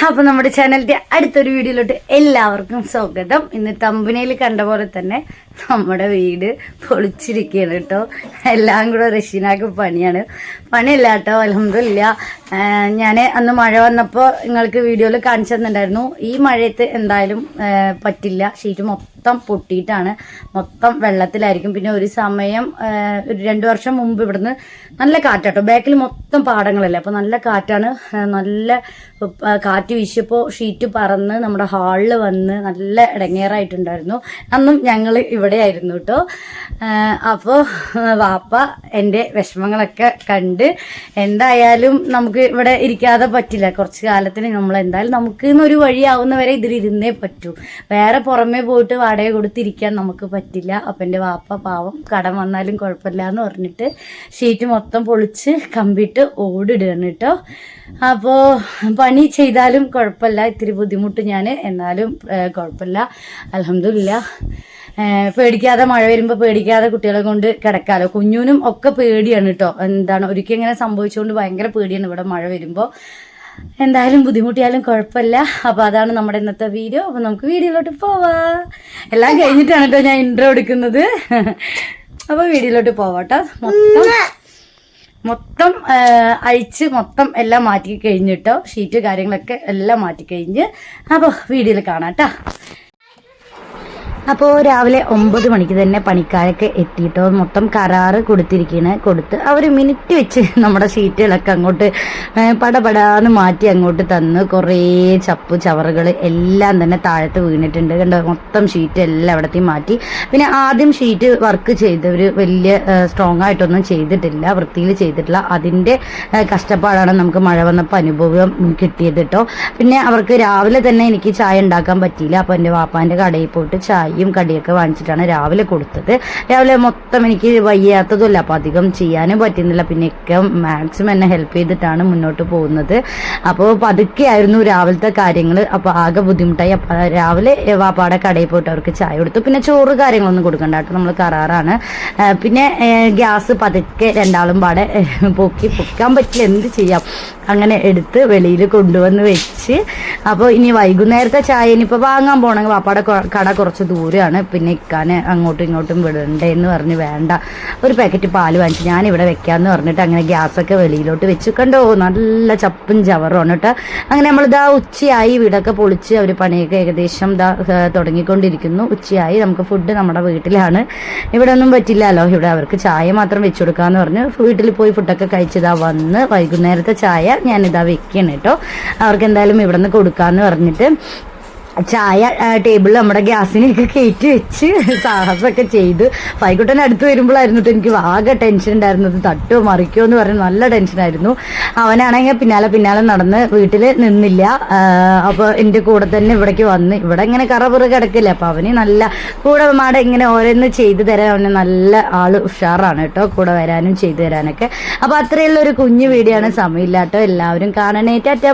അപ്പൊ നമ്മുടെ ചാനലിന്റെ അടുത്തൊരു വീഡിയോയിലോട്ട് എല്ലാവർക്കും സ്വാഗതം. ഇന്ന് തമ്പനയിൽ കണ്ട പോലെ തന്നെ നമ്മുടെ വീട് പൊളിച്ചിരിക്കുകയാണ് കേട്ടോ. എല്ലാം കൂടെ റഷീനാക്ക് പണിയാണ്. പണിയല്ല കേട്ടോ അലഹമില്ല ഞാൻ അന്ന് മഴ വന്നപ്പോൾ നിങ്ങൾക്ക് വീഡിയോയിൽ കാണിച്ചു തന്നിട്ടുണ്ടായിരുന്നു. ഈ മഴയത്ത് എന്തായാലും പറ്റില്ല. ഷീറ്റ് മൊത്തം പൊട്ടിയിട്ടാണ്. മൊത്തം വെള്ളത്തിലായിരിക്കും. പിന്നെ ഒരു സമയം ഒരു രണ്ട് വർഷം മുമ്പ് ഇവിടുന്ന് നല്ല കാറ്റാട്ടോ ബാക്കിൽ മൊത്തം പാടങ്ങളല്ലേ? അപ്പോൾ നല്ല കാറ്റാണ്. നല്ല ആ, കാറ്റ് വീശിയപ്പോൾ ഷീറ്റ് പറന്ന് നമ്മുടെ ഹാളിൽ വന്ന് നല്ല ഇടങ്ങേറായിട്ടുണ്ടായിരുന്നു. അന്നും ഞങ്ങൾ ഇവിടെ ആയിരുന്നു കേട്ടോ അപ്പോൾ വാപ്പ എന്റെ വിഷമങ്ങളൊക്കെ കണ്ട് എന്തായാലും നമുക്ക് ഇവിടെ ഇരിക്കാതെ പറ്റില്ല. കുറച്ച് കാലത്തിന് നമ്മൾ എന്തായാലും നമുക്ക് ഇന്നൊരു വഴിയാവുന്നവരെ ഇതിലിരുന്നേ പറ്റൂ. വേറെ പുറമേ പോയിട്ട് വാടക കൊടുത്തിരിക്കാൻ നമുക്ക് പറ്റില്ല. അപ്പം എന്റെ വാപ്പ പാവം കടം വന്നാലും കുഴപ്പമില്ല എന്ന് പറഞ്ഞിട്ട് ഷീറ്റ് മൊത്തം പൊളിച്ച് കമ്പിട്ട് ഓടിടുകയാണ് കേട്ടോ അപ്പോൾ പണി ചെയ്താലും കുഴപ്പമില്ല. ഇത്തിരി ബുദ്ധിമുട്ട് ഞാൻ. എന്നാലും കുഴപ്പമില്ല. അലഹമില്ല പേടിക്കാതെ മഴ വരുമ്പോൾ പേടിക്കാതെ കുട്ടികളെ കൊണ്ട് കിടക്കാലോ. കുഞ്ഞുനും ഒക്കെ പേടിയാണ് കേട്ടോ എന്താണ് ഒരിക്കൽ ഇങ്ങനെ സംഭവിച്ചുകൊണ്ട് ഭയങ്കര പേടിയാണ് ഇവിടെ മഴ വരുമ്പോൾ എന്തായാലും ബുദ്ധിമുട്ടിയാലും കുഴപ്പമില്ല. അപ്പോൾ അതാണ് നമ്മുടെ ഇന്നത്തെ വീഡിയോ. അപ്പോൾ നമുക്ക് വീഡിയോയിലോട്ട് പോവാ. എല്ലാം കഴിഞ്ഞിട്ടാണ് കേട്ടോ ഞാൻ ഇൻട്രോ എടുക്കുന്നത്. അപ്പോൾ വീഡിയോയിലോട്ട് പോവാട്ടോ മൊത്തം മൊത്തം അഴിച്ച് മൊത്തം എല്ലാം മാറ്റി കഴിഞ്ഞിട്ടോ ഷീറ്റ് കാര്യങ്ങളൊക്കെ എല്ലാം മാറ്റി കഴിഞ്ഞ് അപ്പോൾ വീഡിയോയിൽ കാണാം കേട്ടോ അപ്പോൾ രാവിലെ ഒമ്പത് മണിക്ക് തന്നെ പണിക്കാരൊക്കെ എത്തിയിട്ടോ? മൊത്തം കരാറ് കൊടുത്തിരിക്കുകയാണ് കൊടുത്ത് അവർ മിനിറ്റ് വെച്ച് നമ്മുടെ ഷീറ്റുകളൊക്കെ അങ്ങോട്ട് പടപടാന്ന് മാറ്റി അങ്ങോട്ട് തന്ന് കുറേ ചപ്പ് ചവറുകൾ എല്ലാം തന്നെ താഴത്ത് വീണിട്ടുണ്ട്. കണ്ടോ? മൊത്തം ഷീറ്റ് എല്ലാം അവിടത്തെയും മാറ്റി. പിന്നെ ആദ്യം ഷീറ്റ് വർക്ക് ചെയ്തവർ വലിയ സ്ട്രോങ് ആയിട്ടൊന്നും ചെയ്തിട്ടില്ല. വൃത്തിയിൽ ചെയ്തിട്ടില്ല. അതിന്റെ കഷ്ടപ്പാടാണ് നമുക്ക് മഴ വന്നപ്പോൾ അനുഭവം കിട്ടിയത് കേട്ടോ പിന്നെ അവർക്ക് രാവിലെ തന്നെ എനിക്ക് ചായ ഉണ്ടാക്കാൻ പറ്റിയില്ല. അപ്പോൾ എന്റെ വാപ്പാന്റെ കടയിൽ പോയിട്ട് ചായയും കടിയൊക്കെ വാങ്ങിച്ചിട്ടാണ് രാവിലെ കൊടുത്തത്. രാവിലെ മൊത്തം എനിക്ക് വയ്യാത്തതുമല്ല. അപ്പോൾ അധികം ചെയ്യാനും പറ്റുന്നില്ല. പിന്നെ ഒക്കെ മാക്സിമം എന്നെ ഹെൽപ്പ് ചെയ്തിട്ടാണ് മുന്നോട്ട് പോകുന്നത്. അപ്പോൾ പതുക്കെ ആയിരുന്നു രാവിലത്തെ കാര്യങ്ങൾ അപ്പോൾ ആകെ ബുദ്ധിമുട്ടായി. അപ്പോൾ രാവിലെ വാപ്പാടെ കടയിൽ പോയിട്ട് അവർക്ക് ചായ കൊടുത്തു. പിന്നെ ചോറ് കാര്യങ്ങളൊന്നും കൊടുക്കണ്ട കേട്ടോ. നമ്മൾ കറാറാണ് പിന്നെ ഗ്യാസ് പതുക്കെ രണ്ടാളും പാടെ പൊക്കി പൊക്കാൻ പറ്റില്ല. എന്ത് ചെയ്യാം? അങ്ങനെ എടുത്ത് വെളിയിൽ കൊണ്ടുവന്ന് വെച്ച്. അപ്പോൾ ഇനി വൈകുന്നേരത്തെ ചായ ഇനിയിപ്പോൾ വാങ്ങാൻ പോകണമെങ്കിൽ വാപ്പാടെ കട കുറച്ച് ദൂരമാണ് പിന്നെ ഇക്കാനെ അങ്ങോട്ടും ഇങ്ങോട്ടും വിടണ്ടേ എന്ന് പറഞ്ഞ് വേണ്ട. ഒരു പാക്കറ്റ് പാൽ വാങ്ങിച്ച് ഞാൻ ഇവിടെ വെക്കാമെന്ന് പറഞ്ഞിട്ട് അങ്ങനെ ഗ്യാസൊക്കെ വെളിയിലോട്ട് വെച്ച്. കണ്ടോ നല്ല ചപ്പും ചവറുമാണ് കേട്ടോ. അങ്ങനെ നമ്മളിതാ ഉച്ചയായി വീടൊക്കെ പൊളിച്ച് അവർ പണിയൊക്കെ ഏകദേശം ഇതാ തുടങ്ങിക്കൊണ്ടിരിക്കുന്നു. ഉച്ചയായി നമുക്ക് ഫുഡ് നമ്മുടെ വീട്ടിലാണ്. ഇവിടെ ഒന്നും പറ്റില്ലല്ലോ. ഇവിടെ അവർക്ക് ചായ മാത്രം വെച്ചു കൊടുക്കാന്ന് പറഞ്ഞ് വീട്ടിൽ പോയി ഫുഡൊക്കെ കഴിച്ചതാ വന്ന് വൈകുന്നേരത്തെ ചായ ഞാനിതാ വെക്കണം കേട്ടോ. അവർക്ക് എന്തായാലും ഇവിടെ നിന്ന് കൊടുക്കാന്ന് പറഞ്ഞിട്ട് ചായ ടേബിളിൽ നമ്മുടെ ഗ്യാസിനെയൊക്കെ കയറ്റി വെച്ച് സാഹസമൊക്കെ ചെയ്ത് ഫൈക്കുട്ടൻ അടുത്ത് വരുമ്പോഴായിരുന്നു എനിക്ക് ആകെ ടെൻഷൻ ഉണ്ടായിരുന്നത്. തട്ടോ മറിക്കോ എന്ന് പറഞ്ഞ് നല്ല ടെൻഷനായിരുന്നു അവനാണെങ്കിൽ പിന്നാലെ പിന്നാലെ നടന്ന് വീട്ടിൽ നിന്നില്ല. അപ്പോൾ എന്റെ കൂടെ തന്നെ ഇവിടേക്ക് വന്ന് ഇവിടെ ഇങ്ങനെ കറപുറ കിടക്കില്ല? അപ്പോൾ അവന് നല്ല കൂടെ മാടെ ഇങ്ങനെ ഓരോന്ന് ചെയ്തു തരാൻ അവന് നല്ല ആൾ ഉഷാറാണ് കേട്ടോ കൂടെ വരാനും ചെയ്തു തരാനൊക്കെ. അപ്പോൾ അത്രയുള്ള ഒരു കുഞ്ഞു വീഡിയോ ആണ് സമയമില്ല എല്ലാവരും കാണണേ. ടാറ്റാ